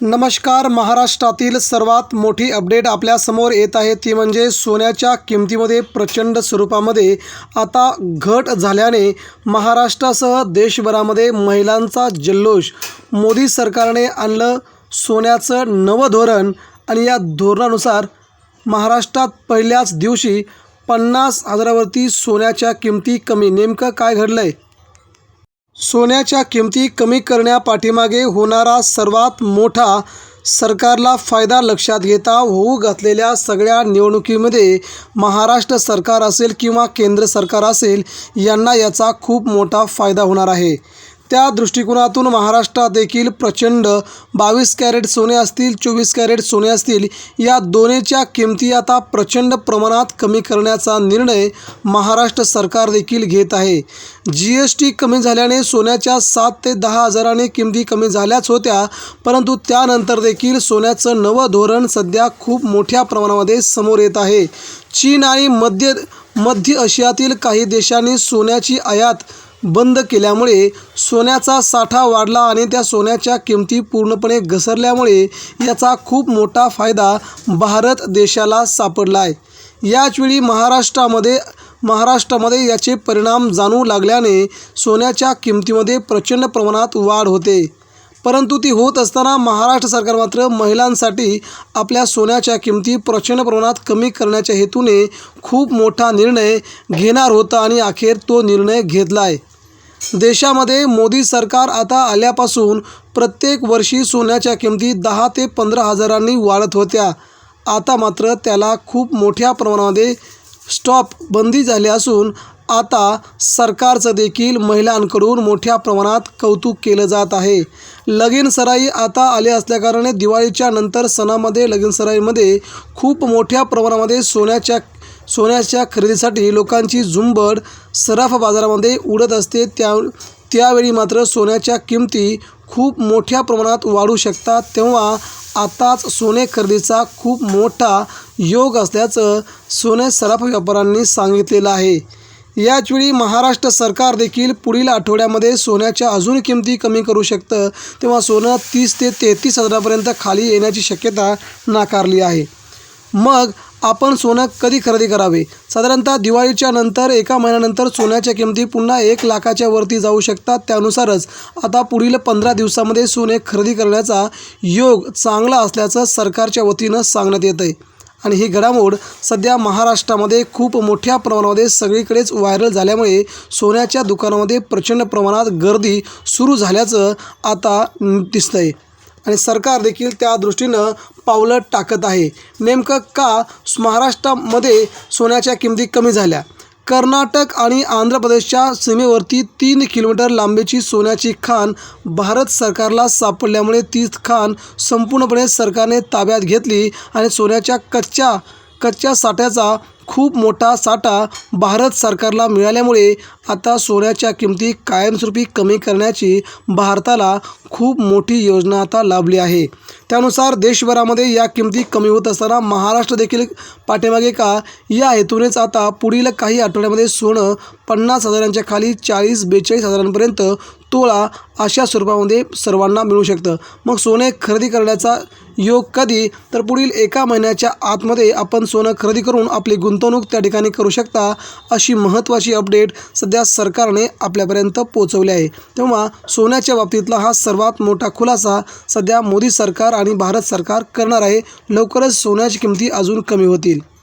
नमस्कार. महाराष्ट्रातील सर्वात मोठी अपडेट आपल्यासमोर येत आहे. ती म्हणजे सोन्याच्या किमतीमध्ये प्रचंड स्वरूपामध्ये आता घट झाल्याने महाराष्ट्रासह देशभरामध्ये महिलांचा जल्लोष. मोदी सरकारने आणलं सोन्याचं नवं धोरण आणि या धोरणानुसार महाराष्ट्रात पहिल्याच दिवशी पन्नास हजारावरती सोन्याच्या किमती कमी. नेमकं काय घडलं आहे सोन्याच्या किमती कमी करण्यापाठीमागे होणारा सर्वात मोठा सरकारला फायदा लक्षात घेता होऊ घातलेल्या सगळ्या निवडणुकीमध्ये महाराष्ट्र सरकार असेल किंवा केंद्र सरकार असेल यांना याचा खूप मोठा फायदा होणार आहे. त्या दृष्टिकोनातून महाराष्ट्रात देखील प्रचंड बावीस कॅरेट सोने असतील चोवीस कॅरेट सोने असतील या दोन्हीच्या किमती आता प्रचंड प्रमाणात कमी करण्याचा निर्णय महाराष्ट्र सरकार देखील घेत आहे. जी एस टी कमी झाल्याने सोन्याच्या सात ते दहा हजाराने किमती कमी झाल्याच होत्या परंतु त्यानंतर देखील सोन्याचं नवं धोरण सध्या खूप मोठ्या प्रमाणामध्ये समोर येत आहे. चीन आणि मध्य मध्य आशियातील काही देशांनी सोन्याची आयात बंद केल्यामुळे सोन्याचा साठा वाढला आणि त्या सोन्याच्या किमती पूर्णपणे घसरल्यामुळे याचा खूप मोठा फायदा भारत देशाला सापडला आहे. याचवेळी महाराष्ट्रामध्ये महाराष्ट्रामध्ये याचे परिणाम जाणू लागल्याने सोन्याच्या किमतीमध्ये प्रचंड प्रमाणात वाढ होते. परंतु ती होत असताना महाराष्ट्र सरकार मात्र महिलांसाठी आपल्या सोन्याच्या किमती प्रचंड प्रमाणात कमी करण्याच्या हेतूने खूप मोठा निर्णय घेणार होता आणि अखेर तो निर्णय घेतला आहे. देशामध्ये मोदी सरकार आता आल्यापासून प्रत्येक वर्षी सोन्याच्या किमती दहा ते पंधरा हजारांनी वाढत होत्या. आता मात्र त्याला खूप मोठ्या प्रमाणामध्ये स्टॉप बंदी झाली असून आता सरकारचं देखील महिलांकडून मोठ्या प्रमाणात कौतुक केलं जात आहे. लगीन सराई आता आले असल्याकारणे दिवाळीच्या नंतर सणामध्ये लगीन सराईमध्ये खूप मोठ्या प्रमाणामध्ये सोन्याच्या सोन्याच्या खरेदीसाठी लोकांची झुंबड सराफ बाजारामध्ये उडत असते. त्या त्यावेळी मात्र सोन्याच्या किमती खूप मोठ्या प्रमाणात वाढू शकतात. तेव्हा आताच सोने खरेदीचा खूप मोठा योग असल्याचं सोने सराफ व्यापाऱ्यांनी सांगितलेलं आहे. याचवेळी महाराष्ट्र सरकार देखील पुढील आठवड्यामध्ये सोन्याच्या अजून किमती कमी करू शकतं. तेव्हा सोनं तीस ते तेहतीस हजारापर्यंत खाली येण्याची शक्यता नाकारली आहे. मग आपण सोनं कधी खरेदी करावे? साधारणतः दिवाळीच्या नंतर एका महिन्यानंतर सोन्याच्या किमती पुन्हा एक लाखाच्या वरती जाऊ शकतात. त्यानुसारच आता पुढील पंधरा दिवसामध्ये सोने खरेदी करण्याचा योग चांगला असल्याचं सरकारच्या वतीनं सांगण्यात येतं आहे आणि ही घडामोड सध्या महाराष्ट्रामध्ये खूप मोठ्या प्रमाणामध्ये सगळीकडेच व्हायरल झाल्यामुळे सोन्याच्या दुकानामध्ये प्रचंड प्रमाणात गर्दी सुरू झाल्याचं आता दिसतं आहे आणि सरकार देखील त्या दृष्टीनं पावलं टाकत आहे. नेमकं का महाराष्ट्रामध्ये सोन्याच्या किमती कमी झाल्या? कर्नाटक आणि आंध्र प्रदेशच्या सीमेवरती तीन किलोमीटर लांबीची सोन्याची खाण भारत सरकारला सापडल्यामुळे ती खाण संपूर्णपणे सरकारने ताब्यात घेतली आणि सोन्याच्या कच्च्या कच्च्या साठ्याचा खूप मोठा साठा भारत सरकारला मिळाल्यामुळे आता सोन्याच्या किमती कायमस्वरूपी कमी करण्याची भारताला खूप मोठी योजना आता लाभली आहे. त्यानुसार देशभरामध्ये या किमती कमी होत असताना महाराष्ट्र देखील पाठीमागे का? या हेतूनेच आता पुढील काही आठवड्यामध्ये सोनं पन्नास हजारांच्या खाली चाळीस बेचाळीस हजारांपर्यंत तोळा अशा स्वरूपामध्ये सर्वांना मिळू शकतं. मग सोने खरेदी करण्याचा योग कधी? तर पुढील एका महिन्याच्या आतमध्ये आपण सोनं खरेदी करून आपली गुंतवणूक त्या ठिकाणी करू शकता अशी महत्त्वाची अपडेट सध्या सरकारने आपल्यापर्यंत पोहोचवली आहे. तेव्हा सोन्याच्या बाबतीतला हा सर्वात मोठा खुलासा सध्या मोदी सरकार आणि भारत सरकार करणार आहे. लवकरच सोन्याची किमती अजून कमी होतील.